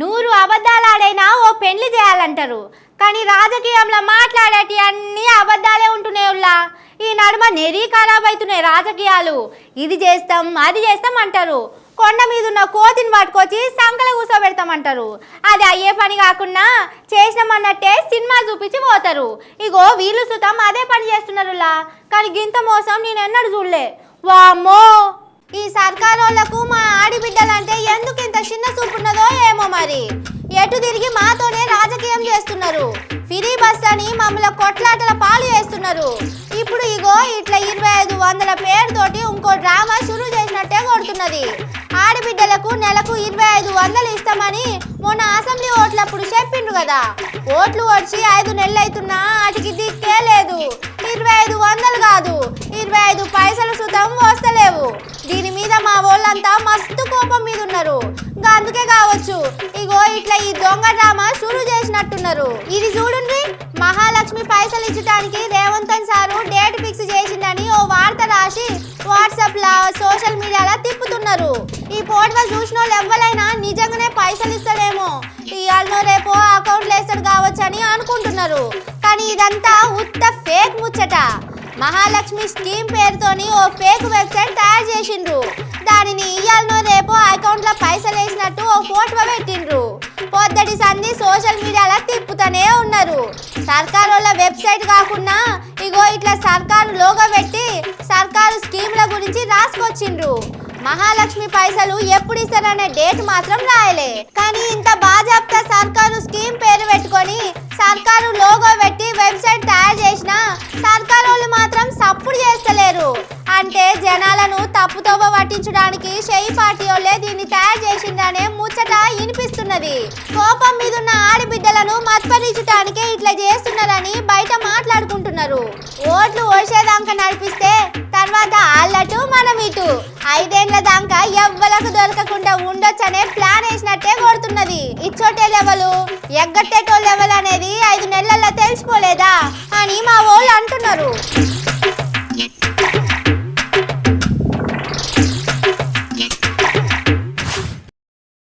నూరు అబద్ధాలు ఆడైనా ఓ పెళ్ళి చేయాలంటారు. కానీ రాజకీయంలో మాట్లాడేటి అన్ని అబద్ధాలే ఉంటున్నాయి ఉల్లా. ఈ నడుమ నెరీ ఖరాబ్ అవుతున్నాయి రాజకీయాలు. ఇది చేస్తాం అది చేస్తాం అంటారు. కొండ మీద ఉన్న కోతిని పట్టుకొచ్చి సంకల కూర్చోబెడతామంటారు అది అయ్యే పని కాకుండా చేసినామన్నట్టే సినిమా చూపించి పోతారు. ఇగో వీళ్ళు సుతం అదే పని చేస్తున్నారులా కానీ గింత మోసం నేను ఎన్నడూ చూడలే. వామ్మో! ఈ సర్కారోళ్ళకు మా ఆడిబిడ్డలంటే మరి. ఎటు తిరిగి మాతోనే రాజకీయం చేస్తున్నారు. ఫ్రీ బస్ అని మమ్మల్ని కొట్లాటల పాలు చేస్తున్నారు. ఇప్పుడు ఇగో ఇట్లా ఇరవై ఐదు వందల పేరుతోటి ఇంకో డ్రామా షురూ చేసినట్టే కొడుతున్నది. ఆడబిడ్డలకు నెలకు ఇరవై ఐదు వందలు ఇస్తామని మొన్న అసెంబ్లీ ఓట్లప్పుడు చెప్పిండ్రు కదా. ఓట్లు వచ్చి ఐదు నెలలు అవుతున్నా వాటికి దిక్కే లేదు. మా వాళ్ళంతా మస్తు కోపం మీద ఉన్నారు. ఇంకా అందుకే కావచ్చు. ఇగో ఇట్లా ఈ దొంగ డ్రామా షురూ చేసినట్టున్నారు. ఇది చూడండి మహాలక్ష్మి పైసలు ఇచ్చడానికి రేవంత్ సారు డేట్ ఫిక్స్ చేసిందని ఓ వార్త రాసి వాట్సాప్ లా సోషల్ మీడియాలో తిప్పుతున్నారు. ఈ ఫోటో చూసిన వాళ్ళు ఎవరైనా నిజంగానే పైసలు ఇస్తాడేమో. ఇవాళ రేపో అకౌంట్లో వేస్తాడు కావచ్చు అని అనుకుంటున్నారు. కానీ ఇదంతా ఉత్త ఫేక్ ముచ్చట. మహాలక్ష్మి స్కీమ్ పేరుతోని ఓ ఫేక్ వెబ్సైట్ తయారు చేసిండ్రు. దానిని ఇయ్యాలనో రేపో అకౌంట్లో పైసలు వేసినట్టు ఓ ఫోటో పెట్టిండ్రు. పొద్దటి సంధి సోషల్ మీడియాలో తిప్పుతూనే ఉన్నారు. సర్కారోళ్ళ వెబ్సైట్ కాకుండా ఇగో ఇట్లా సర్కారు లోగో పెట్టి సర్కారు స్కీమ్ల గురించి రాసుకొచ్చిండ్రు. మహాలక్ష్మి పైసలు ఎప్పుడు ఇస్తారనే డేట్ మాత్రం రాయలే. కానీ ఇంత బాజాప్తా సర్కారు స్కీమ్ పేరు పెట్టుకొని సర్కారు లోగో పెట్టి వెబ్సైట్ తయారు చేసిన సర్కారు వాళ్ళు మాత్రం అంటే జనాలను తప్పుతోవ పట్టించడానికి షెయి పార్టీ వాళ్ళే దీన్ని తయారు చేసిందనే ముచ్చట వినిపిస్తున్నది. కోపం మీద ఉన్న ఆడబిడ్డలను మత్పరించడానికే ఇట్లా చేస్తున్నారని బయట మాట్లాడుకుంటున్నారు. ఓట్లు ఓసేదాకా నడిపిస్తే తర్వాత అల్లటు మనం ఇటు ఐదేండ్ల దాకా ఎవ్వలకు దొరకకుండా ఉండొచ్చనే ప్లాన్ వేసినట్టే కొడుతున్నది. ఇచ్చోటే లెవెలు ఎగ్గట్టేటో లెవెల్ అనేది ఐదు నెలల్లో తెలిసిపోలేదా? అని మా వాళ్ళు అంటున్నారు.